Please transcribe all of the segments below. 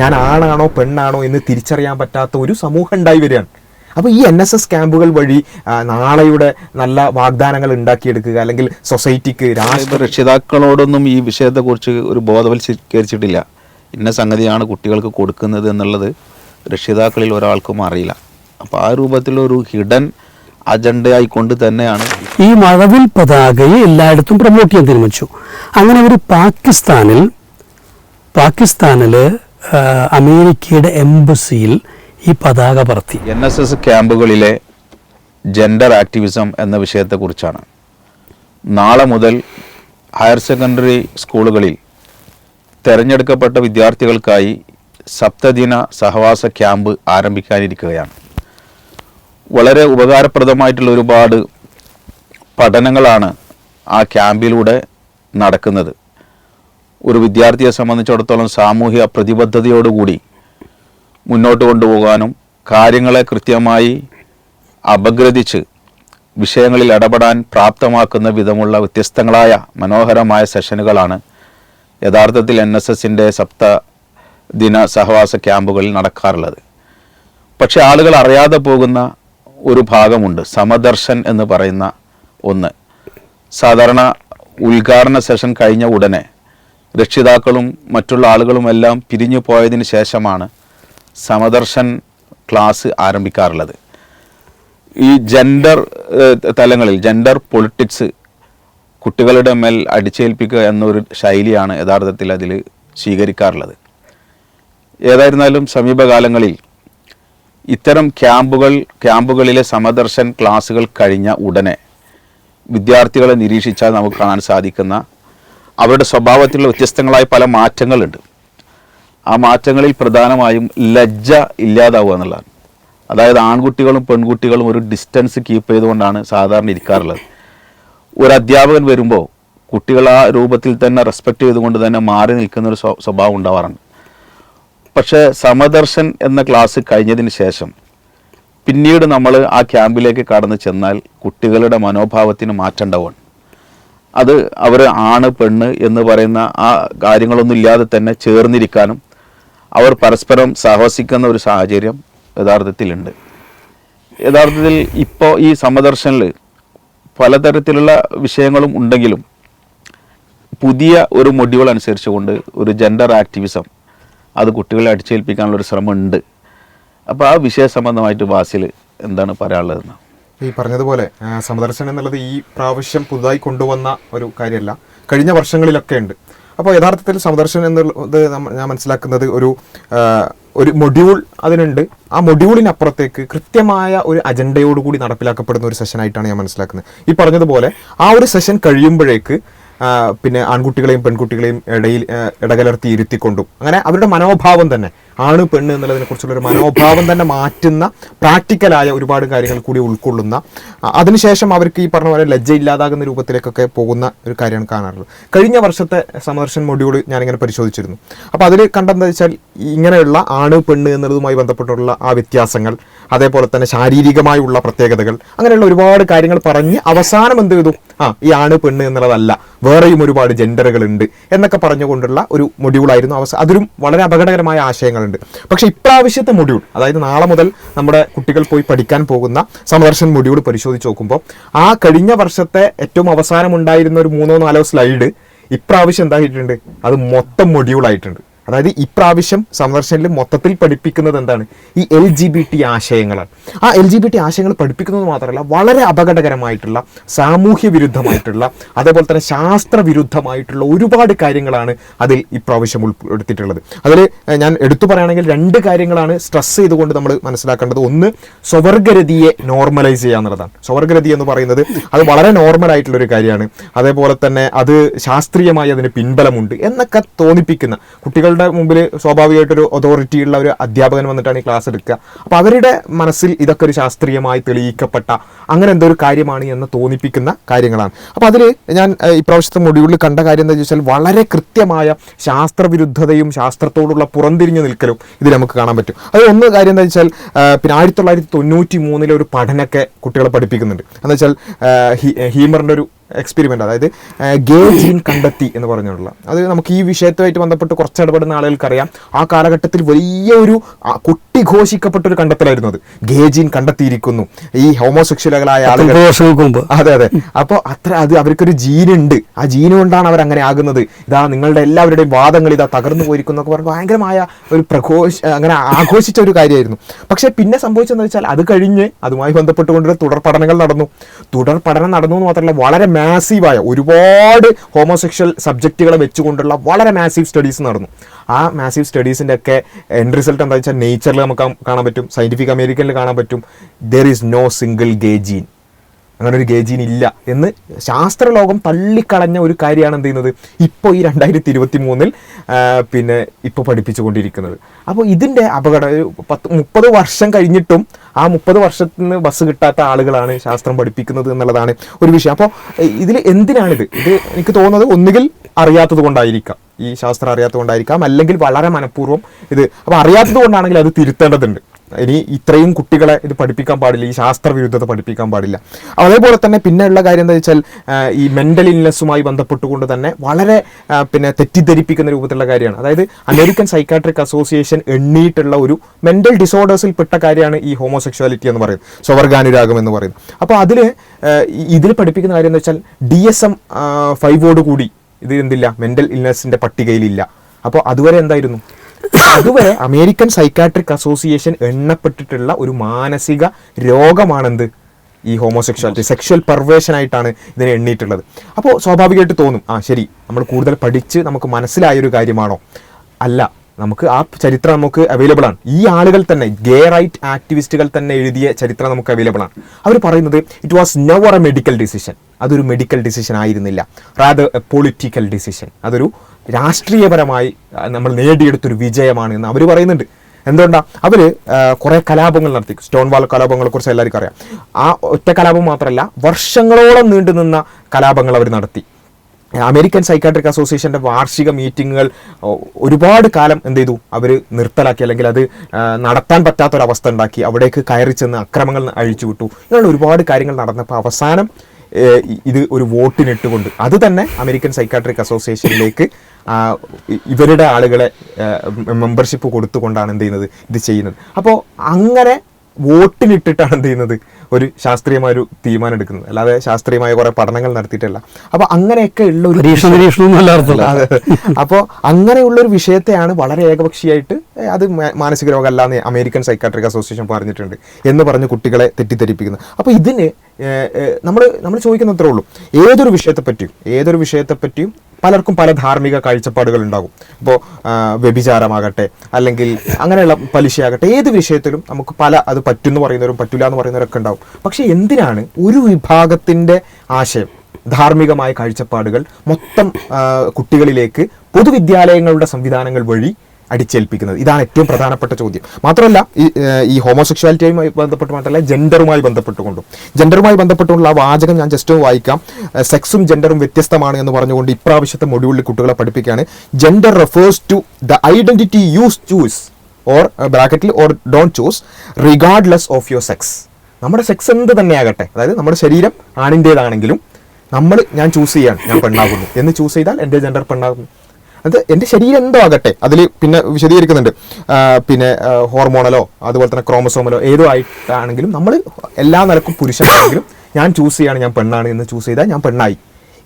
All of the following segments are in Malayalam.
ഞാൻ ആണാണോ പെണ്ണാണോ എന്ന് തിരിച്ചറിയാൻ പറ്റാത്ത ഒരു സമൂഹം ഉണ്ടായി വരികയാണ്. അപ്പോൾ ഈ എൻ എസ് എസ് ക്യാമ്പുകൾ വഴി നാളെയുടെ നല്ല വാഗ്ദാനങ്ങൾ ഉണ്ടാക്കിയെടുക്കുക അല്ലെങ്കിൽ സൊസൈറ്റിക്ക് രാഷ്ട്ര രക്ഷിതാക്കളോടൊന്നും ഈ വിഷയത്തെക്കുറിച്ച് ഒരു ബോധവൽക്കരിച്ചിട്ടില്ല ഇന്ന സംഗതിയാണ് കുട്ടികൾക്ക് കൊടുക്കുന്നത് എന്നുള്ളത് രക്ഷിതാക്കളിൽ ഒരാൾക്കും അറിയില്ല. അപ്പോൾ ആ രൂപത്തിലൊരു ഹിഡൻ അജണ്ടയായിക്കൊണ്ട് തന്നെയാണ് ഈ മഴവിൽ പതാകയെ എല്ലായിടത്തും പ്രൊമോട്ട് ചെയ്യാൻ തീരുമാനിച്ചു. അങ്ങനെ ഒരു പാകിസ്ഥാനിൽ പാകിസ്ഥാനിൽ അമേരിക്കയുടെ എംബസിയിൽ ഈ പതാക പറത്തി. എൻ എസ് എസ് ക്യാമ്പുകളിലെ ജെൻഡർ ആക്ടിവിസം എന്ന വിഷയത്തെക്കുറിച്ചാണ്. നാളെ മുതൽ ഹയർ സെക്കൻഡറി സ്കൂളുകളിൽ തിരഞ്ഞെടുക്കപ്പെട്ട വിദ്യാർത്ഥികൾക്കായി സപ്തദിന സഹവാസ ക്യാമ്പ് ആരംഭിക്കാനിരിക്കുകയാണ്. വളരെ ഉപകാരപ്രദമായിട്ടുള്ള ഒരുപാട് പഠനങ്ങളാണ് ആ ക്യാമ്പിലൂടെ നടക്കുന്നത്. ഒരു വിദ്യാർത്ഥിയെ സംബന്ധിച്ചിടത്തോളം സാമൂഹ്യ പ്രതിബദ്ധതയോടുകൂടി മുന്നോട്ട് കൊണ്ടുപോകാനും കാര്യങ്ങളെ കൃത്യമായി അപഗ്രഥിച്ച് വിഷയങ്ങളിൽ ഇടപെടാൻ പ്രാപ്തമാക്കുന്ന വിധമുള്ള വ്യത്യസ്തങ്ങളായ മനോഹരമായ സെഷനുകളാണ് യഥാർത്ഥത്തിൽ എൻ എസ് എസിന്റെ സപ്ത ദിന സഹവാസ ക്യാമ്പുകളിൽ നടക്കാറുള്ളത്. പക്ഷെ ആളുകൾ അറിയാതെ പോകുന്ന ഒരു ഭാഗമുണ്ട് സമദർശൻ എന്ന് പറയുന്ന ഒന്ന്. സാധാരണ ഉദ്ഘാടന സെഷൻ കഴിഞ്ഞ ഉടനെ രക്ഷിതാക്കളും മറ്റുള്ള ആളുകളുമെല്ലാം പിരിഞ്ഞു പോയതിന് ശേഷമാണ് സമദർശൻ ക്ലാസ് ആരംഭിക്കാറുള്ളത്. ഈ ജെൻഡർ തലങ്ങളിൽ ജെൻഡർ പൊളിറ്റിക്സ് കുട്ടികളുടെ മേൽ അടിച്ചേൽപ്പിക്കുക എന്നൊരു ശൈലിയാണ് യഥാർത്ഥത്തിൽ അതിൽ സ്വീകരിക്കാറുള്ളത്. ഏതായിരുന്നാലും സമീപകാലങ്ങളിൽ ഇത്തരം ക്യാമ്പുകൾ ക്യാമ്പുകളിലെ സമദർശൻ ക്ലാസ്സുകൾ കഴിഞ്ഞ ഉടനെ വിദ്യാർത്ഥികളെ നിരീക്ഷിച്ചാൽ നമുക്ക് കാണാൻ സാധിക്കുന്ന അവരുടെ സ്വഭാവത്തിലുള്ള വ്യത്യസ്തങ്ങളായ പല മാറ്റങ്ങളുണ്ട്. ആ മാറ്റങ്ങളിൽ പ്രധാനമായും ലജ്ജ ഇല്ലാതാവുക എന്നുള്ളതാണ്. അതായത് ആൺകുട്ടികളും പെൺകുട്ടികളും ഒരു ഡിസ്റ്റൻസ് കീപ്പ് ചെയ്തുകൊണ്ടാണ് സാധാരണ ഇരിക്കാറുള്ളത്. ഒരു അധ്യാപകൻ വരുമ്പോൾ കുട്ടികൾ ആ രൂപത്തിൽ തന്നെ റെസ്പെക്റ്റ് ചെയ്തുകൊണ്ട് തന്നെ മാറി നിൽക്കുന്ന ഒരു സ്വ- സ്വഭാവം ഉണ്ടാവാറുണ്ട്. പക്ഷേ സമദർശൻ എന്ന ക്ലാസ് കഴിഞ്ഞതിന് ശേഷം പിന്നീട് നമ്മൾ ആ ക്യാമ്പിലേക്ക് കടന്നു ചെന്നാൽ കുട്ടികളുടെ മനോഭാവത്തിന് മാറ്റം ഉണ്ടാവുകയാണ്. അത് അവർ ആണ് പെണ്ണ് എന്ന് പറയുന്ന ആ കാര്യങ്ങളൊന്നും ഇല്ലാതെ തന്നെ ചേർന്നിരിക്കാനും അവർ പരസ്പരം സാഹസിക്കുന്ന ഒരു സാഹചര്യം യഥാർത്ഥത്തിലുണ്ട്. യഥാർത്ഥത്തിൽ ഇപ്പോൾ ഈ സമദർശനിൽ പലതരത്തിലുള്ള വിഷയങ്ങളും ഉണ്ടെങ്കിലും പുതിയ ഒരു മൊഡ്യൂൾ അനുസരിച്ചുകൊണ്ട് ഒരു ജെൻഡർ ആക്ടിവിസം അത് കുട്ടികളെ അടിച്ചേൽപ്പിക്കാനുള്ള ഒരു ശ്രമം ഉണ്ട് അപ്പോൾ ആ വിഷയ സംബന്ധമായിട്ട് വാസിൽ എന്താണ് പറയാനുള്ളതെന്ന്? ഈ പറഞ്ഞതുപോലെ സമദർശനം എന്നുള്ളത് ഈ പ്രാവശ്യം പുതുതായി കൊണ്ടുവന്ന ഒരു കാര്യമല്ല. കഴിഞ്ഞ വർഷങ്ങളിലൊക്കെ ഉണ്ട്. അപ്പോൾ യഥാർത്ഥത്തിൽ സമദർശനം എന്നുള്ളത് ഞാൻ മനസ്സിലാക്കുന്നത് ഒരു ഒരു മൊഡ്യൂൾ അതിനുണ്ട്. ആ മൊഡ്യൂളിനപ്പുറത്തേക്ക് കൃത്യമായ ഒരു അജണ്ടയോടുകൂടി നടപ്പിലാക്കപ്പെടുന്ന ഒരു സെഷനായിട്ടാണ് ഞാൻ മനസ്സിലാക്കുന്നത്. ഈ പറഞ്ഞതുപോലെ ആ ഒരു സെഷൻ കഴിയുമ്പോഴേക്ക് പിന്നെ ആൺകുട്ടികളെയും പെൺകുട്ടികളെയും ഇടയിൽ ഇടകലർത്തി ഇരുത്തിക്കൊണ്ടും. അങ്ങനെ അവരുടെ മനോഭാവം തന്നെ ആണ് പെണ്ണ് എന്നുള്ളതിനെ കുറിച്ചുള്ള ഒരു മനോഭാവം തന്നെ മാറ്റുന്ന പ്രാക്ടിക്കലായ ഒരുപാട് കാര്യങ്ങൾ കൂടി ഉൾക്കൊള്ളുന്ന അതിനുശേഷം അവർക്ക് ഈ പറഞ്ഞ പോലെ ലജ്ജ ഇല്ലാതാകുന്ന രൂപത്തിലേക്കൊക്കെ പോകുന്ന ഒരു കാര്യമാണ് കാണാറുള്ളത്. കഴിഞ്ഞ വർഷത്തെ സന്ദർശൻ മൊഡ്യൂൾ ഞാനിങ്ങനെ പരിശോധിച്ചിരുന്നു. അപ്പോൾ അതിൽ കണ്ടെന്താ വെച്ചാൽ ഇങ്ങനെയുള്ള ആണ് പെണ്ണ് എന്നുള്ളതുമായി ബന്ധപ്പെട്ടുള്ള ആ വ്യത്യാസങ്ങൾ അതേപോലെ തന്നെ ശാരീരികമായുള്ള പ്രത്യേകതകൾ അങ്ങനെയുള്ള ഒരുപാട് കാര്യങ്ങൾ പറഞ്ഞ് അവസാനം എന്ത് ചെയ്തു? ആ ഈ ആണ് പെണ്ണ് എന്നുള്ളതല്ല വേറെയും ഒരുപാട് ജെൻഡറുകൾ ഉണ്ട് എന്നൊക്കെ പറഞ്ഞുകൊണ്ടുള്ള ഒരു മൊഡ്യൂളായിരുന്നു അവസാനം അതിലും വളരെ അപകടകരമായ ആശയങ്ങളുണ്ട് പക്ഷേ ഇപ്രാവശ്യത്തെ മൊഡ്യൂൾ അതായത് നാളെ മുതൽ നമ്മുടെ കുട്ടികൾ പോയി പഠിക്കാൻ പോകുന്ന സമദർശൻ മൊഡ്യൂൾ പരിശോധിച്ച് നോക്കുമ്പോൾ ആ കഴിഞ്ഞ വർഷത്തെ ഏറ്റവും അവസാനം ഉണ്ടായിരുന്ന ഒരു മൂന്നോ നാലോ സ്ലൈഡ് ഇപ്രാവശ്യം എന്തായിട്ടുണ്ട് അത് മൊത്തം മൊഡ്യൂൾ ആയിട്ടുണ്ട്. അതായത് ഇപ്രാവശ്യം സന്ദർശനത്തിൽ മൊത്തത്തിൽ പഠിപ്പിക്കുന്നത് എന്താണ്? ഈ എൽ ജി ബി ടി ആശയങ്ങളാണ്. ആ എൽ ജി ബി ടി ആശയങ്ങൾ പഠിപ്പിക്കുന്നത് മാത്രമല്ല വളരെ അപകടകരമായിട്ടുള്ള സാമൂഹ്യ വിരുദ്ധമായിട്ടുള്ള അതേപോലെ തന്നെ ശാസ്ത്ര വിരുദ്ധമായിട്ടുള്ള ഒരുപാട് കാര്യങ്ങളാണ് അതിൽ ഇപ്രാവശ്യം ഉൾപ്പെടുത്തിയിട്ടുള്ളത്. അതിൽ ഞാൻ എടുത്തു പറയുകയാണെങ്കിൽ രണ്ട് കാര്യങ്ങളാണ് സ്ട്രെസ് ചെയ്തുകൊണ്ട് നമ്മൾ മനസ്സിലാക്കേണ്ടത്. ഒന്ന് സ്വവർഗരതിയെ നോർമലൈസ് ചെയ്യുക എന്നുള്ളതാണ്. സ്വവർഗരതി എന്ന് പറയുന്നത് അത് വളരെ നോർമൽ ആയിട്ടുള്ള ഒരു കാര്യമാണ്. അതേപോലെ തന്നെ അത് ശാസ്ത്രീയമായി അതിന് പിൻബലമുണ്ട് എന്നൊക്കെ തോന്നിപ്പിക്കുന്ന കുട്ടികളുടെ മുമ്പിൽ സ്വാഭാവികമായിട്ടൊരു അതോറിറ്റി ഉള്ള ഒരു അധ്യാപകൻ വന്നിട്ടാണ് ഈ ക്ലാസ് എടുക്കുക. അപ്പോൾ അവരുടെ മനസ്സിൽ ഇതൊക്കെ ഒരു ശാസ്ത്രീയമായി തെളിയിക്കപ്പെട്ട അങ്ങനെ എന്തോ ഒരു കാര്യമാണ് എന്ന് തോന്നിപ്പിക്കുന്ന കാര്യങ്ങളാണ്. അപ്പോൾ അതിൽ ഞാൻ ഇപ്രാവശ്യത്തെ മൊഡ്യൂളിൽ കണ്ട കാര്യം എന്താ വെച്ചാൽ വളരെ കൃത്യമായ ശാസ്ത്രവിരുദ്ധതയും ശാസ്ത്രത്തോടുള്ള പുറംതിരിഞ്ഞു നിൽക്കലും ഇതിൽ നമുക്ക് കാണാൻ പറ്റും. അത് ഒന്ന് കാര്യം എന്താ വെച്ചാൽ പിന്നെ ആയിരത്തി തൊള്ളായിരത്തി തൊണ്ണൂറ്റി മൂന്നിലെ ഒരു പഠനമൊക്കെ കുട്ടികളെ പഠിപ്പിക്കുന്നുണ്ട്. എന്താ വെച്ചാൽ ഹീമറിന്റെ ഒരു എക്സ്പെരിമെന്റ് അതായത് ഗേ ജീൻ കണ്ടെത്തി എന്ന് പറഞ്ഞിട്ടുള്ള. അത് നമുക്ക് ഈ വിഷയത്തുമായിട്ട് ബന്ധപ്പെട്ട് കുറച്ച് ഇടപെടുന്ന ആളുകൾക്കറിയാം. ആ കാലഘട്ടത്തിൽ വലിയ ഒരു കുട്ടി കുട്ടിഘോഷിക്കപ്പെട്ട ഒരു കണ്ടെത്തലായിരുന്നു അത്. ഗേ ജീൻ കണ്ടെത്തിയിരിക്കുന്നു. ഈ ഹോമോസെക്ഷലുകളായ ആളുകൾ അതെ അതെ. അപ്പോൾ അത്ര അത് അവർക്കൊരു ജീനുണ്ട്. ആ ജീന് കൊണ്ടാണ് അവർ അങ്ങനെ ആകുന്നത്. ഇതാ നിങ്ങളുടെ എല്ലാവരുടെയും വാദങ്ങൾ ഇതാ തകർന്നു പോയിരിക്കുന്നു എന്നൊക്കെ പറഞ്ഞ് ഭയങ്കരമായ ഒരു പ്രഘോഷ അങ്ങനെ ആഘോഷിച്ച ഒരു കാര്യമായിരുന്നു. പക്ഷേ പിന്നെ സംഭവിച്ചതെന്ന് വെച്ചാൽ അത് കഴിഞ്ഞ് അതുമായി ബന്ധപ്പെട്ടുകൊണ്ടൊരു തുടർ പഠനങ്ങൾ നടന്നു. തുടർ പഠനം നടന്നു എന്ന് മാത്രമല്ല വളരെ മാസീവായ ഒരുപാട് ഹോമോസെക്ഷൽ സബ്ജക്റ്റുകളെ വെച്ചുകൊണ്ടുള്ള വളരെ മാസീവ് സ്റ്റഡീസ് നടന്നു. ആ മാസീവ് സ്റ്റഡീസിന്റെ ഒക്കെ എൻഡ് റിസൾട്ട് എന്താ വെച്ചാൽ നേച്ചറിൽ നമുക്ക് കാണാൻ പറ്റും. സയന്റിഫിക് അമേരിക്കനിൽ കാണാൻ പറ്റും. There is no single gay gene അങ്ങനെ ഒരു ഗേജീൻ ഇല്ല എന്ന് ശാസ്ത്രലോകം തള്ളിക്കളഞ്ഞ ഒരു കാര്യമാണ് എന്ത് ചെയ്യുന്നത്? ഇപ്പോൾ ഈ രണ്ടായിരത്തി ഇരുപത്തി മൂന്നിൽ പിന്നെ ഇപ്പോൾ പഠിപ്പിച്ചുകൊണ്ടിരിക്കുന്നത്. അപ്പോൾ ഇതിന്റെ അപകടം ഒരു പത്ത് മുപ്പത് വർഷം കഴിഞ്ഞിട്ടും ആ മുപ്പത് വർഷത്തിന് ബസ് കിട്ടാത്ത ആളുകളാണ് ശാസ്ത്രം പഠിപ്പിക്കുന്നത് എന്നുള്ളതാണ് ഒരു വിഷയം. അപ്പോൾ ഇതിൽ എന്തിനാണിത്? ഇത് എനിക്ക് തോന്നുന്നത് ഒന്നുകിൽ അറിയാത്തത് കൊണ്ടായിരിക്കാം. ഈ ശാസ്ത്രം അറിയാത്തത് കൊണ്ടായിരിക്കാം. അല്ലെങ്കിൽ വളരെ മനഃപൂർവം ഇത് അപ്പോൾ അറിയാത്തത് കൊണ്ടാണെങ്കിൽ അത് തിരുത്തേണ്ടതുണ്ട്. ഇനി ഇത്രയും കുട്ടികളെ ഇത് പഠിപ്പിക്കാൻ പാടില്ല ഈ ശാസ്ത്രവിരുദ്ധത പഠിപ്പിക്കാൻ പാടില്ല. അതേപോലെ തന്നെ പിന്നെയുള്ള കാര്യം എന്താ വെച്ചാൽ ഈ മെന്റൽ ഇൽനെസ്സുമായി ബന്ധപ്പെട്ടുകൊണ്ട് തന്നെ വളരെ പിന്നെ തെറ്റിദ്ധരിപ്പിക്കുന്ന രൂപത്തിലുള്ള കാര്യമാണ്. അതായത് അമേരിക്കൻ സൈക്കാട്രിക് അസോസിയേഷൻ എണ്ണിയിട്ടുള്ള ഒരു മെന്റൽ ഡിസോർഡേഴ്സിൽ പെട്ട കാര്യമാണ് ഈ ഹോമോസെക്ഷുവാലിറ്റി എന്ന് പറയുന്നത് സ്വവർഗാനുരാഗം എന്ന് പറയുന്നത്. അപ്പോൾ അതിൽ ഇതിൽ പഠിപ്പിക്കുന്ന കാര്യം എന്ന് വെച്ചാൽ ഡി എസ് എം ഫൈവോട് കൂടി ഇത് എന്തില്ല മെന്റൽ ഇൽനെസ്സിന്റെ പട്ടികയിലില്ല. അപ്പോൾ അതുവരെ എന്തായിരുന്നു? അതുവരെ അമേരിക്കൻ സൈക്കാട്രിക് അസോസിയേഷൻ എണ്ണപ്പെട്ടിട്ടുള്ള ഒരു മാനസിക രോഗമാണെന്ത്? ഈ ഹോമോസെക്ഷുവാലിറ്റി സെക്ഷൽ പെർവേഷൻ ആയിട്ടാണ് ഇതിനെ എണ്ണിയിട്ടുള്ളത്. അപ്പോൾ സ്വാഭാവികമായിട്ട് തോന്നും ആ ശരി നമ്മൾ കൂടുതൽ പഠിച്ച് നമുക്ക് മനസ്സിലായൊരു കാര്യമാണോ? അല്ല നമുക്ക് ആ ചരിത്രം നമുക്ക് അവൈലബിൾ ആണ്. ഈ ആളുകൾ തന്നെ ഗേ റൈറ്റ് ആക്ടിവിസ്റ്റുകൾ തന്നെ എഴുതിയ ചരിത്രം നമുക്ക് അവൈലബിൾ ആണ്. അവർ പറയുന്നത് it was never a medical decision അതൊരു മെഡിക്കൽ ഡിസിഷൻ ആയിരുന്നില്ല. റാദർ എ പൊളിറ്റിക്കൽ ഡിസിഷൻ അതൊരു രാഷ്ട്രീയപരമായി നമ്മൾ നേടിയെടുത്തൊരു വിജയമാണ് എന്ന് അവർ പറയുന്നുണ്ട്. എന്തുകൊണ്ടാ? അവർ കുറേ കലാപങ്ങൾ നടത്തി. സ്റ്റോൺ വാൾ കലാപങ്ങളെ കുറിച്ച് എല്ലാവർക്കും അറിയാം. ആ ഒറ്റ കലാപം മാത്രമല്ല വർഷങ്ങളോളം നീണ്ടു നിന്ന കലാപങ്ങൾ അവർ നടത്തി. അമേരിക്കൻ സൈക്കാട്രിക് അസോസിയേഷന്റെ വാർഷിക മീറ്റിങ്ങുകൾ ഒരുപാട് കാലം എന്ത് ചെയ്തു? അവർ നിർത്തലാക്കി അല്ലെങ്കിൽ അത് നടത്താൻ പറ്റാത്തൊരവസ്ഥ ഉണ്ടാക്കി. അവിടേക്ക് കയറി ചെന്ന് അക്രമങ്ങൾ അഴിച്ചു വിട്ടു ഇങ്ങനെയുള്ള ഒരുപാട് കാര്യങ്ങൾ നടന്നപ്പോൾ അവസാനം ഇത് ഒരു വോട്ടിനിട്ടുകൊണ്ട് അത് തന്നെ അമേരിക്കൻ സൈക്കാട്രിക് അസോസിയേഷനിലേക്ക് ഇവരുടെ ആളുകളെ മെമ്പർഷിപ്പ് കൊടുത്തുകൊണ്ടാണ് എന്ത് ചെയ്യുന്നത്? ഇത് ചെയ്യുന്നത്. അപ്പോൾ അങ്ങനെ വോട്ടിനിട്ടിട്ടാണ് എന്ത് ചെയ്യുന്നത്? ഒരു ശാസ്ത്രീയമായ ഒരു തീരുമാനം എടുക്കുന്നത്. അല്ലാതെ ശാസ്ത്രീയമായ കുറെ പഠനങ്ങൾ നടത്തിയിട്ടല്ല. അപ്പൊ അങ്ങനെയൊക്കെ ഉള്ള ഒരു അപ്പോൾ അങ്ങനെയുള്ള ഒരു വിഷയത്തെയാണ് വളരെ ഏകപക്ഷീയമായിട്ട് അത് മാനസിക രോഗമല്ല എന്ന് അമേരിക്കൻ സൈക്കാട്രിക് അസോസിയേഷൻ പറഞ്ഞിട്ടുണ്ട് എന്ന് പറഞ്ഞ് കുട്ടികളെ തെറ്റിദ്ധരിപ്പിക്കുന്നത് അപ്പോൾ ഇതിന് നമ്മൾ നമ്മൾ ചോദിക്കുന്നത്രേ ഉള്ളൂ. ഏതൊരു വിഷയത്തെപ്പറ്റിയും ഏതൊരു വിഷയത്തെപ്പറ്റിയും പലർക്കും പല ധാർമ്മിക കാഴ്ചപ്പാടുകൾ ഉണ്ടാകും. ഇപ്പോൾ വ്യഭിചാരമാകട്ടെ അല്ലെങ്കിൽ അങ്ങനെയുള്ള പലിശയാകട്ടെ ഏത് വിഷയത്തിലും നമുക്ക് പല അത് പറ്റുമെന്ന് പറയുന്നവരും പറ്റില്ല എന്ന് പറയുന്നവരൊക്കെ ഉണ്ടാവും. പക്ഷേ എന്തിനാണ് ഒരു വിഭാഗത്തിന്റെ ആശയം ധാർമ്മികമായ കാഴ്ചപ്പാടുകൾ മൊത്തം കുട്ടികളിലേക്ക് പൊതുവിദ്യാലയങ്ങളുടെ സംവിധാനങ്ങൾ വഴി അടിച്ചേൽപ്പിക്കുന്നത്. ഇതാണ് ഏറ്റവും പ്രധാനപ്പെട്ട ചോദ്യം. മാത്രമല്ല ഈ ഈ ഹോമോസെക്ഷുവാലിറ്റിയുമായി ബന്ധപ്പെട്ട് മാത്രമല്ല ജെൻഡറുമായി ബന്ധപ്പെട്ടുകൊണ്ടും. ജെൻഡറുമായി ബന്ധപ്പെട്ടുള്ള ആ വാചകം ഞാൻ ജസ്റ്റ് വായിക്കാം. സെക്സും ജെൻഡറും വ്യത്യസ്തമാണ് എന്ന് പറഞ്ഞുകൊണ്ട് ഇപ്രാവശ്യത്തെ മൊഡ്യൂളിൽ കുട്ടികളെ പഠിപ്പിക്കുകയാണ്. Gender refers to the identity use choose or ബ്രാക്കറ്റിൽ or don't choose regardless of your sex നമ്മുടെ സെക്സ് എന്ത് തന്നെയാകട്ടെ അതായത് നമ്മുടെ ശരീരം ആണിന്റേതാണെങ്കിലും നമ്മൾ ഞാൻ ചൂസ് ചെയ്യാൻ ഞാൻ പെണ്ണാകുന്നു. എന്ന് ചൂസ് ചെയ്താൽ എന്റെ ജെൻഡർ പെണ്ണാകുന്നു. അത് എന്റെ ശരീരം എന്തോ ആകട്ടെ. അതിൽ പിന്നെ വിശദീകരിക്കുന്നുണ്ട്. പിന്നെ ഹോർമോണലോ അതുപോലെ തന്നെ ക്രോമസോമലോ ഏതോ ആയിട്ടാണെങ്കിലും നമ്മൾ എല്ലാ നിലക്കും പുരുഷനാണെങ്കിലും ഞാൻ ചൂസ് ചെയ്യാണ് ഞാൻ പെണ്ണാണ് എന്ന് ചൂസ് ചെയ്താൽ ഞാൻ പെണ്ണായി.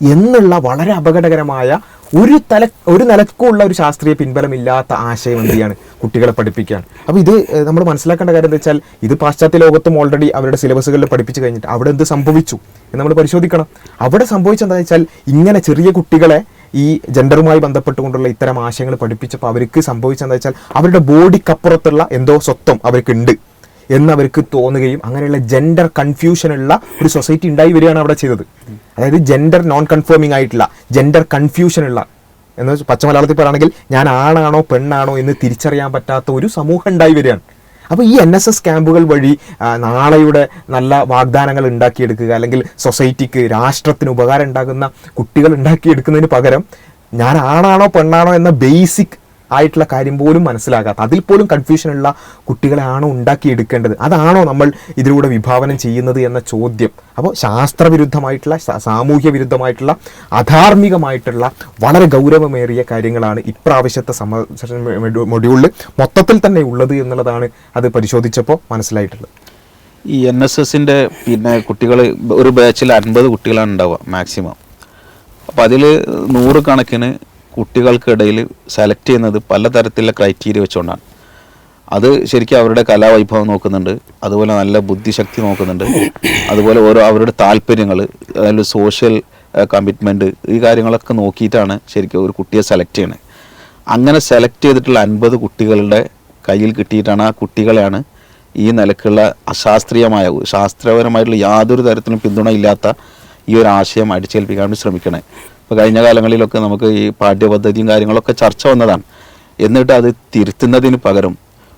എന്നുള്ള വളരെ അപകടകരമായ ഒരു തല ഒരു നിലക്കുള്ള ഒരു ശാസ്ത്രീയ പിൻബലമില്ലാത്ത ആശയം എന്ത് ചെയ്യാണ്? കുട്ടികളെ പഠിപ്പിക്കുകയാണ്. അപ്പോൾ ഇത് നമ്മൾ മനസ്സിലാക്കേണ്ട കാര്യം എന്താ വെച്ചാൽ ഇത് പാശ്ചാത്യ ലോകത്തും ഓൾറെഡി അവരുടെ സിലബസുകളിൽ പഠിപ്പിച്ചു കഴിഞ്ഞിട്ട് അവിടെ എന്ത് സംഭവിച്ചു എന്ന് നമ്മൾ പരിശോധിക്കണം. അവിടെ സംഭവിച്ചെന്താ വെച്ചാൽ ഇങ്ങനെ ചെറിയ കുട്ടികളെ ഈ ജെൻഡറുമായി ബന്ധപ്പെട്ടുകൊണ്ടുള്ള ഇത്തരം ആശയങ്ങൾ പഠിപ്പിച്ചപ്പോൾ അവർക്ക് സംഭവിച്ചതെന്ന് വെച്ചാൽ അവരുടെ ബോഡിക്കപ്പുറത്തുള്ള എന്തോ സ്വത്വം അവർക്കുണ്ട് എന്ന് അവർക്ക് തോന്നുകയും അങ്ങനെയുള്ള ജെൻഡർ കൺഫ്യൂഷനുള്ള ഒരു സൊസൈറ്റി ഉണ്ടായി വരികയാണ് അവിടെ ചെയ്തത്. അതായത് ജെൻഡർ നോൺ കൺഫേമിംഗ് ആയിട്ടുള്ള ജെൻഡർ കൺഫ്യൂഷനുള്ള എന്ന് പച്ച മലയാളത്തിൽ പറയുകയാണെങ്കിൽ ഞാൻ ആണാണോ പെണ്ണാണോ എന്ന് തിരിച്ചറിയാൻ പറ്റാത്ത ഒരു സമൂഹം ഉണ്ടായി വരികയാണ്. അപ്പോൾ ഈ എൻ എസ് എസ് ക്യാമ്പുകൾ വഴി നാളെയുടെ നല്ല വാഗ്ദാനങ്ങൾ ഉണ്ടാക്കിയെടുക്കുക അല്ലെങ്കിൽ സൊസൈറ്റിക്ക് രാഷ്ട്രത്തിന് ഉപകാരം ഉണ്ടാകുന്ന കുട്ടികൾ ഉണ്ടാക്കിയെടുക്കുന്നതിന് പകരം ഞാൻ ആണാണോ പെണ്ണാണോ എന്ന ബേസിക് ആയിട്ടുള്ള കാര്യം പോലും മനസ്സിലാകാത്ത അതിൽ പോലും കൺഫ്യൂഷനുള്ള കുട്ടികളെയാണോ ഉണ്ടാക്കിയെടുക്കേണ്ടത്? അതാണോ നമ്മൾ ഇതിലൂടെ വിഭാവനം ചെയ്യുന്നത് എന്ന ചോദ്യം. അപ്പോൾ ശാസ്ത്രവിരുദ്ധമായിട്ടുള്ള സാമൂഹ്യ വിരുദ്ധമായിട്ടുള്ള അധാർമികമായിട്ടുള്ള വളരെ ഗൗരവമേറിയ കാര്യങ്ങളാണ് ഇപ്രാവശ്യത്തെ സമ്മർശന മൊഡ്യൂളിൽ മൊത്തത്തിൽ തന്നെ ഉള്ളത് എന്നുള്ളതാണ് അത് പരിശോധിച്ചപ്പോൾ മനസ്സിലായിട്ടുള്ളത്. ഈ എൻ എസ് എസിന്റെ പിന്നെ കുട്ടികൾ ഒരു ബാച്ചിൽ അൻപത് കുട്ടികളാണ് ഉണ്ടാവുക മാക്സിമം അപ്പോൾ അതിൽ നൂറ് കണക്കിന് കുട്ടികൾക്കിടയിൽ സെലക്ട് ചെയ്യുന്നത് പലതരത്തിലുള്ള ക്രൈറ്റീരിയ വെച്ചുകൊണ്ടാണ്. അത് ശരിക്കും അവരുടെ കലാവൈഭവം നോക്കുന്നുണ്ട്. അതുപോലെ നല്ല ബുദ്ധിശക്തി നോക്കുന്നുണ്ട്. അതുപോലെ ഓരോ അവരുടെ താല്പര്യങ്ങൾ അതായത് സോഷ്യൽ കമ്മിറ്റ്മെന്റ് ഈ കാര്യങ്ങളൊക്കെ നോക്കിയിട്ടാണ് ശരിക്കും ഒരു കുട്ടിയെ സെലക്ട് ചെയ്യണത് അങ്ങനെ സെലക്ട് ചെയ്തിട്ടുള്ള അൻപത് കുട്ടികളുടെ കയ്യിൽ കിട്ടിയിട്ടാണ് ആ കുട്ടികളെയാണ് ഈ നിലക്കുള്ള അശാസ്ത്രീയമായ ശാസ്ത്രപരമായിട്ടുള്ള യാതൊരു തരത്തിലും പിന്തുണ ഇല്ലാത്ത ഈ ഒരു ആശയം അടിച്ചേൽപ്പിക്കാൻ വേണ്ടി ശ്രമിക്കണേ. ഇപ്പോൾ കഴിഞ്ഞ കാലങ്ങളിലൊക്കെ നമുക്ക് ഈ പാഠ്യപദ്ധതിയും കാര്യങ്ങളൊക്കെ ചർച്ച വന്നതാണ്. എന്നിട്ട് അത് തിരുത്തുന്നതിന് പകരം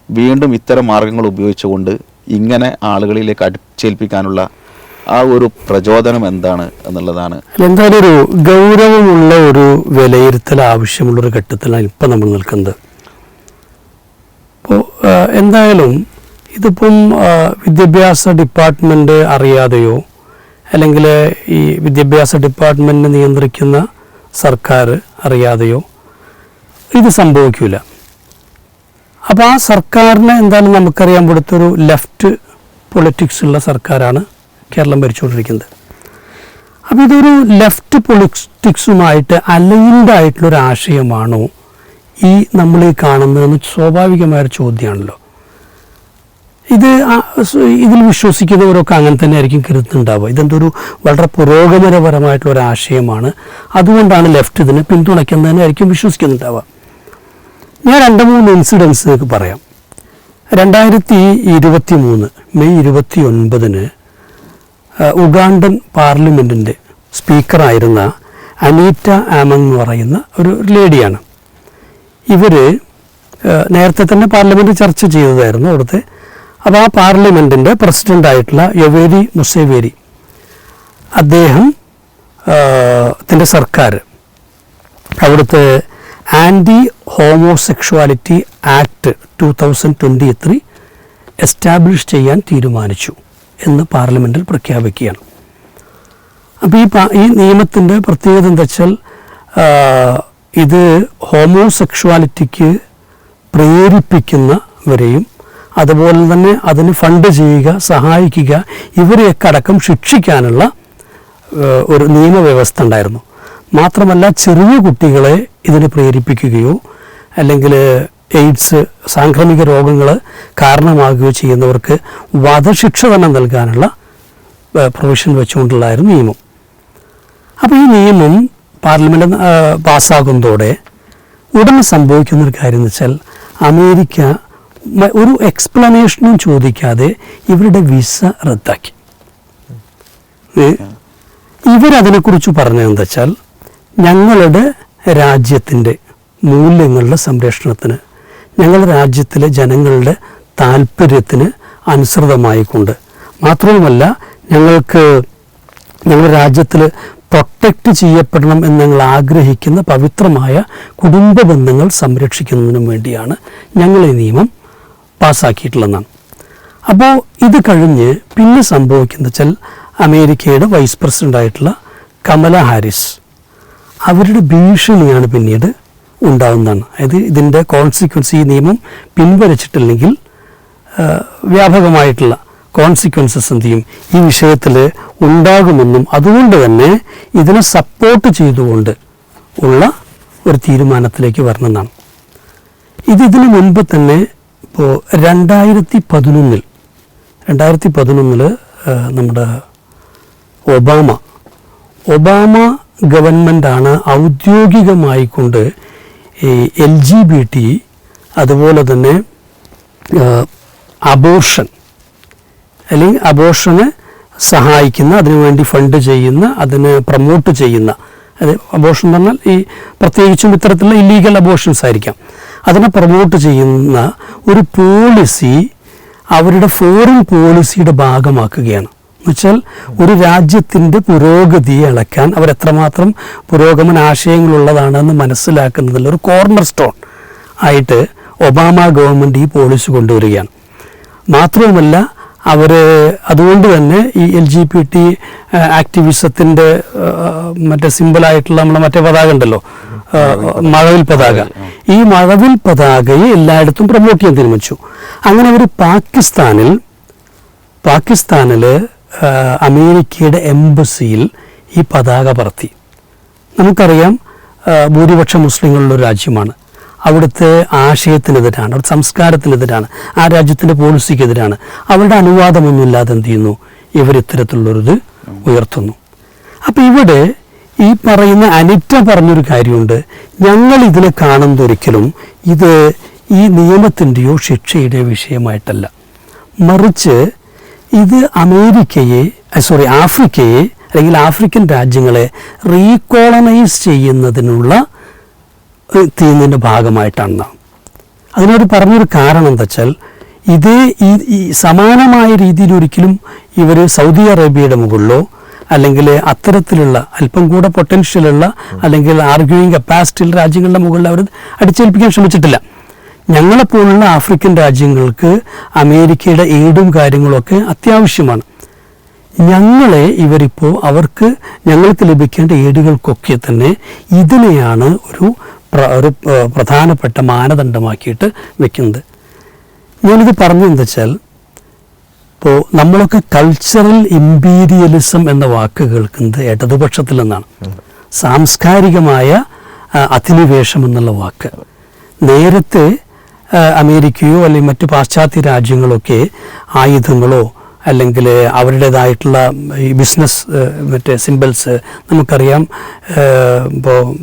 വീണ്ടും ഇത്തരം മാർഗങ്ങൾ ഉപയോഗിച്ചുകൊണ്ട് ഇങ്ങനെ ആളുകളിലേക്ക് അടിച്ചേൽപ്പിക്കാനുള്ള ആ ഒരു പ്രചോദനം എന്താണ് എന്നുള്ളതാണ്. എന്തായാലും ഒരു ഗൗരവമുള്ള ഒരു വിലയിരുത്തൽ ആവശ്യമുള്ള ഒരു ഘട്ടത്തിലാണ് ഇപ്പം നമ്മൾ നിൽക്കുന്നത്. ഇപ്പോൾ എന്തായാലും ഇതിപ്പം വിദ്യാഭ്യാസ ഡിപ്പാർട്ട്മെന്റ് അറിയാതെയോ അല്ലെങ്കിൽ ഈ വിദ്യാഭ്യാസ ഡിപ്പാർട്ട്മെന്റ് നിയന്ത്രിക്കുന്ന സർക്കാർ അറിയാതെയോ ഇത് സംഭവിക്കില്ല അപ്പോൾ ആ സർക്കാരിനെ എന്തായാലും നമുക്കറിയാൻ കൊടുത്തൊരു ലെഫ്റ്റ് പൊളിറ്റിക്സ് ഉള്ള സർക്കാരാണ് കേരളം ഭരിച്ചുകൊണ്ടിരിക്കുന്നത്. അപ്പോൾ ഇതൊരു ലെഫ്റ്റ് പൊളിറ്റിക്സുമായിട്ട് അലൈൻഡ് ആയിട്ടുള്ള ഒരു ആശയമാണോ ഈ നമ്മൾ ഈ കാണുന്നതെന്ന് സ്വാഭാവികമായൊരു ചോദ്യമാണല്ലോ. ഇത് ഇതിൽ വിശ്വസിക്കുന്നവരൊക്കെ അങ്ങനെ തന്നെ ആയിരിക്കും കരുതുന്നുണ്ടാവുക ഇതെന്തൊരു വളരെ പുരോഗമനപരമായിട്ടുള്ള ഒരു ആശയമാണ്. അതുകൊണ്ടാണ് ലെഫ്റ്റ് ഇതിനെ പിന്തുണയ്ക്കുന്നതിനെ ആയിരിക്കും വിശ്വസിക്കുന്നുണ്ടാവുക. ഞാൻ രണ്ട് മൂന്ന് ഇൻസിഡൻസ് നിങ്ങൾക്ക് പറയാം. രണ്ടായിരത്തി ഇരുപത്തി മൂന്ന് മെയ് ഇരുപത്തി ഒൻപതിന് ഉഗാണ്ടൻ പാർലമെന്റിന്റെ സ്പീക്കറായിരുന്ന അനീറ്റ ആമങ് എന്ന് പറയുന്ന ഒരു ലേഡിയാണ്. ഇവർ നേരത്തെ തന്നെ പാർലമെന്റ് ചർച്ച ചെയ്തതായിരുന്നു അവിടുത്തെ അപ്പോൾ ആ പാർലമെന്റിന്റെ പ്രസിഡന്റായിട്ടുള്ള യൊവേരി മുസേവേരി അദ്ദേഹം ത്തിന്റെ സർക്കാർ അവിടുത്തെ anti homosexuality act two thousand twenty three establish ചെയ്യാൻ തീരുമാനിച്ചു എന്ന് പാർലമെന്റിൽ പ്രഖ്യാപിക്കുകയാണ്. അപ്പോൾ ഈ ഈ നിയമത്തിന്റെ പ്രത്യേകത എന്താ വെച്ചാൽ ഇത് ഹോമോസെക്ഷുവാലിറ്റിക്ക് പ്രേരിപ്പിക്കുന്നവരെയും അതുപോലെ തന്നെ അതിന് ഫണ്ട് ചെയ്യുക സഹായിക്കുക ഇവരെയൊക്കെ അടക്കം ശിക്ഷിക്കാനുള്ള ഒരു നിയമവ്യവസ്ഥ ഉണ്ടായിരുന്നു. മാത്രമല്ല ചെറിയ കുട്ടികളെ ഇതിന് പ്രേരിപ്പിക്കുകയോ അല്ലെങ്കിൽ എയ്ഡ്സ് സാംക്രമിക രോഗങ്ങൾ കാരണമാകുകയോ ചെയ്യുന്നവർക്ക് വധശിക്ഷ തന്നെ നൽകാനുള്ള പ്രൊവിഷൻ വെച്ചുകൊണ്ടുള്ളായിരുന്നു നിയമം. അപ്പോൾ ഈ നിയമം പാർലമെന്റ് പാസ്സാകുന്നതോടെ ഉടനെ സംഭവിക്കുന്ന ഒരു കാര്യം എന്ന് വെച്ചാൽ അമേരിക്ക ഒരു എക്സ്പ്ലനേഷനും ചോദിക്കാതെ ഇവരുടെ വിസ റദ്ദാക്കി? ഇവരതിനെക്കുറിച്ച് പറഞ്ഞതെന്ന് വെച്ചാൽ ഞങ്ങളുടെ രാജ്യത്തിന്റെ മൂല്യങ്ങളുടെ സംരക്ഷണത്തിന് ഞങ്ങളുടെ രാജ്യത്തിലെ ജനങ്ങളുടെ താല്പര്യത്തിന് അനുസൃതമായിക്കൊണ്ട് മാത്രവുമല്ല ഞങ്ങൾക്ക് ഞങ്ങളുടെ രാജ്യത്തിൽ പ്രൊട്ടക്റ്റ് ചെയ്യപ്പെടണം എന്ന് ഞങ്ങൾ ആഗ്രഹിക്കുന്ന പവിത്രമായ കുടുംബ ബന്ധങ്ങൾ സംരക്ഷിക്കുന്നതിനും വേണ്ടിയാണ് ഞങ്ങൾ ഈ നിയമം പാസ്സാക്കിയിട്ടുള്ളതാണ്. അപ്പോൾ ഇത് കഴിഞ്ഞ് പിന്നെ സംഭവിക്കുന്നത് വെച്ചാൽ അമേരിക്കയുടെ വൈസ് പ്രസിഡന്റ് ആയിട്ടുള്ള കമല ഹാരിസ് അവരുടെ ഭീഷണിയാണ് പിന്നീട് ഉണ്ടാവുന്നതാണ്. അതായത് ഇതിന്റെ കോൺസിക്വൻസ് ഈ നിയമം പിൻവലിച്ചിട്ടില്ലെങ്കിൽ വ്യാപകമായിട്ടുള്ള കോൺസിക്വൻസസ് എന്ത് ചെയ്യും? ഈ വിഷയത്തിൽ ഉണ്ടാകുമെന്നും അതുകൊണ്ട് തന്നെ ഇതിനെ സപ്പോർട്ട് ചെയ്തുകൊണ്ട് ഉള്ള ഒരു തീരുമാനത്തിലേക്ക് വരണമെന്നാണ്. ഇത് ഇതിനു മുൻപ് തന്നെ ഇപ്പോൾ രണ്ടായിരത്തി പതിനൊന്നിൽ രണ്ടായിരത്തി പതിനൊന്നിൽ നമ്മുടെ ഒബാമ ഒബാമ ഗവൺമെന്റാണ് ഔദ്യോഗികമായിക്കൊണ്ട് ഈ എൽ ജി ബി ടി അതുപോലെ തന്നെ അബോർഷൻ അല്ലെങ്കിൽ അബോർഷന് സഹായിക്കുന്ന അതിനുവേണ്ടി ഫണ്ട് ചെയ്യുന്ന അതിനെ പ്രമോട്ട് ചെയ്യുന്ന അത് അബോഷൻ എന്ന് പറഞ്ഞാൽ ഈ പ്രത്യേകിച്ചും ഇത്തരത്തിലുള്ള ഇല്ലീഗൽ അബോഷൻസ് ആയിരിക്കാം. അതിനെ പ്രൊമോട്ട് ചെയ്യുന്ന ഒരു പോളിസി അവരുടെ ഫോറിൻ പോളിസിയുടെ ഭാഗമാക്കുകയാണ്. എന്നുവെച്ചാൽ ഒരു രാജ്യത്തിന്റെ പുരോഗതിയെ അളക്കാൻ അവർ എത്രമാത്രം പുരോഗമന ആശയങ്ങളുള്ളതാണെന്ന് മനസ്സിലാക്കുന്നതിൽ ഒരു കോർണർ സ്റ്റോൺ ആയിട്ട് ഒബാമ ഗവൺമെന്റ് ഈ പോളിസി കൊണ്ടുവരികയാണ്. മാത്രവുമല്ല അവർ അതുകൊണ്ട് തന്നെ ഈ എൽ ജി പി ടി ആക്ടിവിസത്തിന്റെ മറ്റേ സിമ്പിളായിട്ടുള്ള നമ്മളെ മറ്റേ പതാക ഉണ്ടല്ലോ മഴവിൽ പതാക. ഈ മഴവിൽ പതാകയെ എല്ലായിടത്തും പ്രൊമോട്ട് ചെയ്യാൻ തീരുമാനിച്ചു. അങ്ങനെ അവർ പാകിസ്ഥാനിൽ പാകിസ്ഥാനിൽ അമേരിക്കയുടെ എംബസിയിൽ ഈ പതാക പറത്തി. നമുക്കറിയാം ഭൂരിപക്ഷം മുസ്ലിങ്ങളുള്ള ഒരു രാജ്യമാണ്. അവിടുത്തെ ആശയത്തിനെതിരാണ് അവിടുത്തെ സംസ്കാരത്തിനെതിരാണ് ആ രാജ്യത്തിന്റെ പോളിസിക്കെതിരാണ്. അവരുടെ അനുവാദമൊന്നുമില്ലാതെ എന്ത് ചെയ്യുന്നു? ഇവർ ഇത്തരത്തിലുള്ളൊരിത് ഉയർത്തുന്നു. അപ്പം ഇവിടെ ഈ പറയുന്ന അനിറ്റ പറഞ്ഞൊരു കാര്യമുണ്ട്. ഞങ്ങൾ ഇതിനെ കാണുന്നതൊരിക്കലും ഇത് ഈ നിയമത്തിന്റെയോ ശിക്ഷയുടെയോ വിഷയമായിട്ടല്ല. മറിച്ച് ഇത് അമേരിക്കയെ സോറി ആഫ്രിക്കയെ അല്ലെങ്കിൽ ആഫ്രിക്കൻ രാജ്യങ്ങളെ റീകോളനൈസ് ചെയ്യുന്നതിനുള്ള ഏഹ്, ചെയ്യുന്നതിന്റെ ഭാഗമായിട്ടാണ് അതിനോട് പറഞ്ഞൊരു കാരണം എന്താ വെച്ചാൽ ഇതേ ഈ സമാനമായ രീതിയിൽ ഒരിക്കലും ഇവർ സൗദി അറേബ്യയുടെ മുകളിലോ അല്ലെങ്കിൽ അത്തരത്തിലുള്ള അല്പം കൂടെ പൊട്ടൻഷ്യലുള്ള അല്ലെങ്കിൽ ആർഗ്യൂയിങ് കപ്പാസിറ്റിയുള്ള രാജ്യങ്ങളുടെ മുകളിൽ അവർ അടിച്ചേൽപ്പിക്കാൻ ശ്രമിച്ചിട്ടില്ല. ഞങ്ങളെപ്പോലുള്ള ആഫ്രിക്കൻ രാജ്യങ്ങൾക്ക് അമേരിക്കയുടെ എയ്ഡും കാര്യങ്ങളൊക്കെ അത്യാവശ്യമാണ്. ഞങ്ങളെ ഇവരിപ്പോൾ അവർക്ക് ഞങ്ങൾക്ക് ലഭിക്കേണ്ട ഏടുകൾക്കൊക്കെ തന്നെ ഇതിനെയാണ് ഒരു ഒരു പ്രധാനപ്പെട്ട മാനദണ്ഡമാക്കിയിട്ട് വെക്കുന്നത്. ഞാനിത് പറഞ്ഞതെന്താ വെച്ചാൽ ഇപ്പോൾ നമ്മളൊക്കെ കൾച്ചറൽ ഇമ്പീരിയലിസം എന്ന വാക്ക് കേൾക്കുന്നത് ഇടതുപക്ഷത്തിൽ നിന്നാണ്. സാംസ്കാരികമായ അധിനിവേശം എന്നുള്ള വാക്ക്. നേരത്തെ അമേരിക്കയോ അല്ലെങ്കിൽ മറ്റ് പാശ്ചാത്യ രാജ്യങ്ങളൊക്കെ ആയുധങ്ങളോ അല്ലെങ്കിൽ അവരുടേതായിട്ടുള്ള ഈ ബിസിനസ് മറ്റേ സിമ്പിൾസ് നമുക്കറിയാം. ഇപ്പോൾ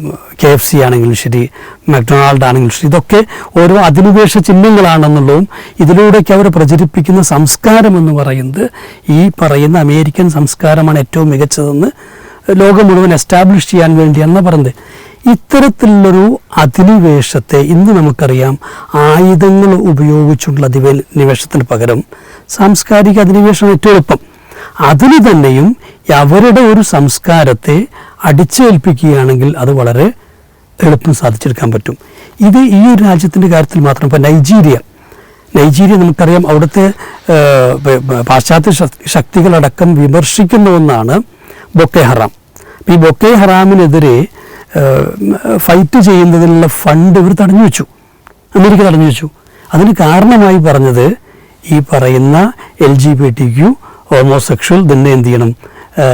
കെ എഫ് സി ആണെങ്കിലും ശരി മക്ഡൊണാൾഡ് ആണെങ്കിലും ശരി ഇതൊക്കെ ഓരോ അധിനിവേശ ചിഹ്നങ്ങളാണെന്നുള്ളതും ഇതിലൂടെയൊക്കെ അവർ പ്രചരിപ്പിക്കുന്ന സംസ്കാരം എന്ന് പറയുന്നത് ഈ പറയുന്ന അമേരിക്കൻ സംസ്കാരമാണ് ഏറ്റവും മികച്ചതെന്ന് ലോകം മുഴുവൻ എസ്റ്റാബ്ലിഷ് ചെയ്യാൻ വേണ്ടിയാണ് പറയുന്നത്. ഇത്തരത്തിലുള്ളൊരു അധിനിവേശത്തെ ഇന്ന് നമുക്കറിയാം ആയുധങ്ങൾ ഉപയോഗിച്ചുള്ള അധിനിവേശത്തിന് പകരം സാംസ്കാരിക അധിനിവേശം ഏറ്റവും എളുപ്പം അതിന് തന്നെയും അവരുടെ ഒരു സംസ്കാരത്തെ അടിച്ചേൽപ്പിക്കുകയാണെങ്കിൽ അത് വളരെ എളുപ്പം സാധിച്ചെടുക്കാൻ പറ്റും. ഇത് ഈ ഒരു രാജ്യത്തിന്റെ കാര്യത്തിൽ മാത്രം ഇപ്പോൾ നൈജീരിയ. നൈജീരിയ നമുക്കറിയാം അവിടുത്തെ പാശ്ചാത്യ ശക്- ശക്തികളടക്കം വിമർശിക്കുന്ന ഒന്നാണ് ബൊക്കെ ഹറാം. ഈ ബൊക്കെ ഹറാമിനെതിരെ ഫൈറ്റ് ചെയ്യുന്നതിനുള്ള ഫണ്ട് ഇവർ തടഞ്ഞു വെച്ചു. അമേരിക്ക തടഞ്ഞു വെച്ചു. അതിന് കാരണമായി പറഞ്ഞത് ഈ പറയുന്ന L G B T Q homosexual തന്നെ എന്ത് ചെയ്യണം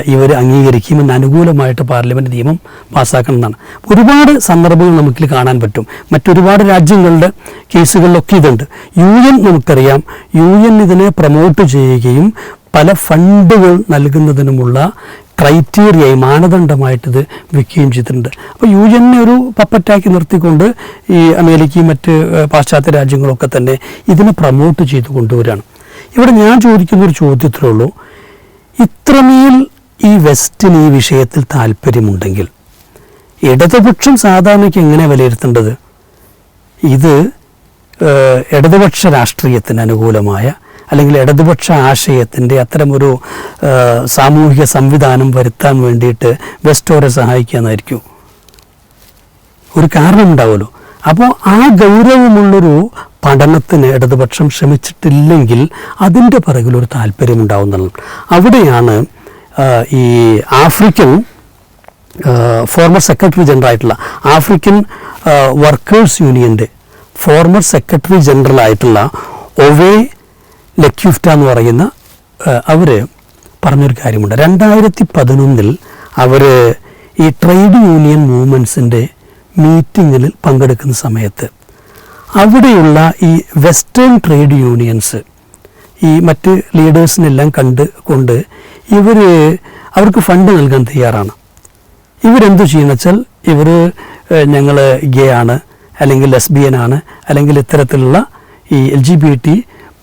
ഇവർ അംഗീകരിക്കും അനുകൂലമായിട്ട് പാർലമെന്റ് നിയമം പാസ്സാക്കണം എന്നാണ് ഒരുപാട് സന്ദർഭങ്ങൾ നമുക്കിൽ കാണാൻ പറ്റും. മറ്റൊരുപാട് രാജ്യങ്ങളുടെ കേസുകളിലൊക്കെ ഇതുണ്ട്. യു എൻ നമുക്കറിയാം. യു എൻ ഇതിനെ പ്രൊമോട്ട് ചെയ്യുകയും പല ഫണ്ടുകൾ നൽകുന്നതിനുമുള്ള ക്രൈറ്റീരിയയായി മാനദണ്ഡമായിട്ടിത് വെക്കുകയും ചെയ്തിട്ടുണ്ട്. അപ്പോൾ യു എന്നെ ഒരു പപ്പറ്റാക്കി നിർത്തിക്കൊണ്ട് ഈ അമേരിക്കയും മറ്റ് പാശ്ചാത്യ രാജ്യങ്ങളൊക്കെ തന്നെ ഇതിനെ പ്രമോട്ട് ചെയ്ത് കൊണ്ടുവരികയാണ്. ഇവിടെ ഞാൻ ചോദിക്കുന്ന ഒരു ചോദ്യത്തിലേ ഉള്ളൂ. ഇത്രമേൽ ഈ വെസ്റ്റിന് ഈ വിഷയത്തിൽ താല്പര്യമുണ്ടെങ്കിൽ ഇടതുപക്ഷം സാധാരണയ്ക്ക് എങ്ങനെ വിലയിരുത്തേണ്ടത്? ഇത് ഇടതുപക്ഷ രാഷ്ട്രീയത്തിന് അനുകൂലമായ അല്ലെങ്കിൽ ഇടതുപക്ഷ ആശയത്തിന്റെ അത്തരമൊരു സാമൂഹിക സംവിധാനം വരുത്താൻ വേണ്ടിയിട്ട് വെസ്റ്റോരെ സഹായിക്കാമെന്നായിരിക്കും ഒരു കാരണം ഒരു കാരണമുണ്ടാവുമല്ലോ അപ്പോൾ ആ ഗൗരവമുള്ളൊരു പഠനത്തിന് ഇടതുപക്ഷം ശ്രമിച്ചിട്ടില്ലെങ്കിൽ അതിന്റെ പിറകിലൊരു താല്പര്യമുണ്ടാവുന്നുള്ളത് അവിടെയാണ് ഈ ആഫ്രിക്കൻ ഫോർമർ സെക്രട്ടറി ജനറൽ ആയിട്ടുള്ള ആഫ്രിക്കൻ വർക്കേഴ്സ് യൂണിയന്റെ ഫോർമർ സെക്രട്ടറി ജനറൽ ആയിട്ടുള്ള ഒവേ ലക്യുഫ്റ്റ എന്ന് പറയുന്ന അവർ പറഞ്ഞൊരു കാര്യമുണ്ട്. രണ്ടായിരത്തി പതിനൊന്നിൽ അവർ ഈ ട്രേഡ് യൂണിയൻ മൂവ്മെന്റ്സിന്റെ മീറ്റിങ്ങിൽ പങ്കെടുക്കുന്ന സമയത്ത് അവിടെയുള്ള ഈ വെസ്റ്റേൺ ട്രേഡ് യൂണിയൻസ് ഈ മറ്റ് ലീഡേഴ്സിനെല്ലാം കണ്ട് കൊണ്ട് ഇവർ അവർക്ക് ഫണ്ട് നൽകാൻ തയ്യാറാണ്. ഇവരെന്തു ചെയ്യുന്ന വെച്ചാൽ ഇവർ ഞങ്ങൾ ഗേ ആണ് അല്ലെങ്കിൽ ലെസ്ബിയൻ ആണ് അല്ലെങ്കിൽ ഇത്തരത്തിലുള്ള ഈ എൽ ജി ബി ടി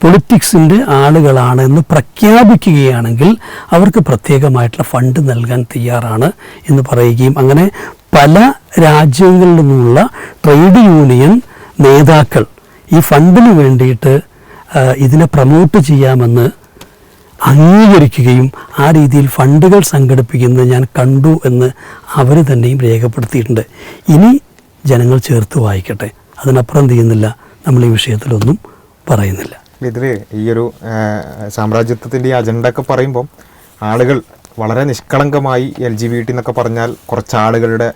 പൊളിറ്റിക്സിന്റെ ആളുകളാണ് എന്ന് പ്രഖ്യാപിക്കുകയാണെങ്കിൽ അവർക്ക് പ്രത്യേകമായിട്ടുള്ള ഫണ്ട് നൽകാൻ തയ്യാറാണ് എന്ന് പറയുകയും അങ്ങനെ പല രാജ്യങ്ങളിൽ നിന്നുള്ള ട്രേഡ് യൂണിയൻ നേതാക്കൾ ഈ ഫണ്ടിന് വേണ്ടിയിട്ട് ഇതിനെ പ്രമോട്ട് ചെയ്യാമെന്ന് അംഗീകരിക്കുകയും ആ രീതിയിൽ ഫണ്ടുകൾ സംഘടിപ്പിക്കുന്നത് ഞാൻ കണ്ടു എന്ന് അവർ തന്നെയും രേഖപ്പെടുത്തിയിട്ടുണ്ട്. ഇനി ജനങ്ങൾ ചേർത്ത് വായിക്കട്ടെ. അതിനപ്പുറം ചെയ്യുന്നില്ല? നമ്മൾ ഈ വിഷയത്തിലൊന്നും പറയുന്നില്ല. ഇതിൽ ഈ ഒരു സാമ്രാജ്യത്വത്തിന്റെ ഈ അജണ്ട ഒക്കെ പറയുമ്പം ആളുകൾ വളരെ നിഷ്കളങ്കമായി എൽ ജി ബി ടി എന്നൊക്കെ പറഞ്ഞാൽ കുറച്ച് ആളുകളുടെ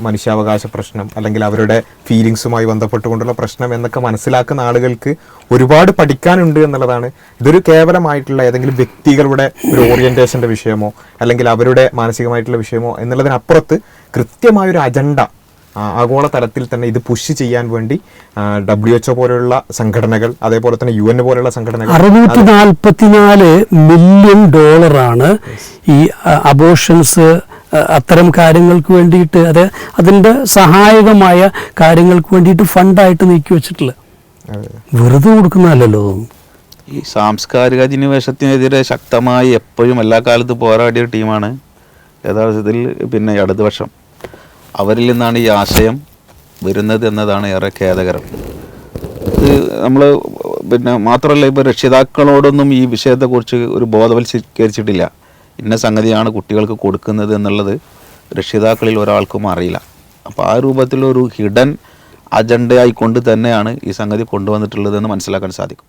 മനുഷ്യാവകാശ പ്രശ്നം അല്ലെങ്കിൽ അവരുടെ ഫീലിങ്സുമായി ബന്ധപ്പെട്ടുകൊണ്ടുള്ള പ്രശ്നം എന്നൊക്കെ മനസ്സിലാക്കുന്ന ആളുകൾക്ക് ഒരുപാട് പഠിക്കാനുണ്ട് എന്നുള്ളതാണ്. ഇതൊരു കേവലമായിട്ടുള്ള ഏതെങ്കിലും വ്യക്തികളുടെ ഒരു ഓറിയന്റേഷന്റെ വിഷയമോ അല്ലെങ്കിൽ അവരുടെ മാനസികമായിട്ടുള്ള വിഷയമോ എന്നുള്ളതിനപ്പുറത്ത് കൃത്യമായൊരു അജണ്ട ആഗോള തലത്തിൽ തന്നെ ഇത് പുഷ് ചെയ്യാൻ വേണ്ടി ഡബ്ല്യു എച്ച്ഒ പോലെയുള്ള സംഘടനകൾ അതേപോലെ തന്നെ യു എൻ പോലെയുള്ള സംഘടനകൾ അറുന്നൂറ്റി നാൽപ്പത്തിനാല് മില്യൺ ഡോളറാണ് ഈ അബോഷൻസ് അത്തരം കാര്യങ്ങൾക്ക് വേണ്ടിയിട്ട് അത് അതിന്റെ സഹായകമായ കാര്യങ്ങൾക്ക് വേണ്ടിയിട്ട് ഫണ്ടായിട്ട് നീക്കി വെച്ചിട്ടുള്ളത്. വെറുതെ കൊടുക്കുന്നതല്ലോ ഈ സാംസ്കാരിക അധിനിവേശത്തിനെതിരെ ശക്തമായി എപ്പോഴും എല്ലാ കാലത്തും പോരാടിയ ടീമാണ്. യഥാർത്ഥത്തിൽ പിന്നെ അടുത്ത ഇടതുപക്ഷം. അവരിൽ നിന്നാണ് ഈ ആശയം വരുന്നത് എന്നതാണ് ഏറെ ഖേദകരം. ഇത് നമ്മൾ പിന്നെ മാത്രമല്ല ഇപ്പോൾ രക്ഷിതാക്കളോടൊന്നും ഈ വിഷയത്തെക്കുറിച്ച് ഒരു ബോധവൽക്കരിച്ചിട്ടില്ല ഇന്ന സംഗതിയാണ് കുട്ടികൾക്ക് കൊടുക്കുന്നത് എന്നുള്ളത് രക്ഷിതാക്കളിൽ ഒരാൾക്കും അറിയില്ല. അപ്പോൾ ആ രൂപത്തിലൊരു ഹിഡൻ അജണ്ടയായിക്കൊണ്ട് തന്നെയാണ് ഈ സംഗതി കൊണ്ടുവന്നിട്ടുള്ളതെന്ന് മനസ്സിലാക്കാൻ സാധിക്കും.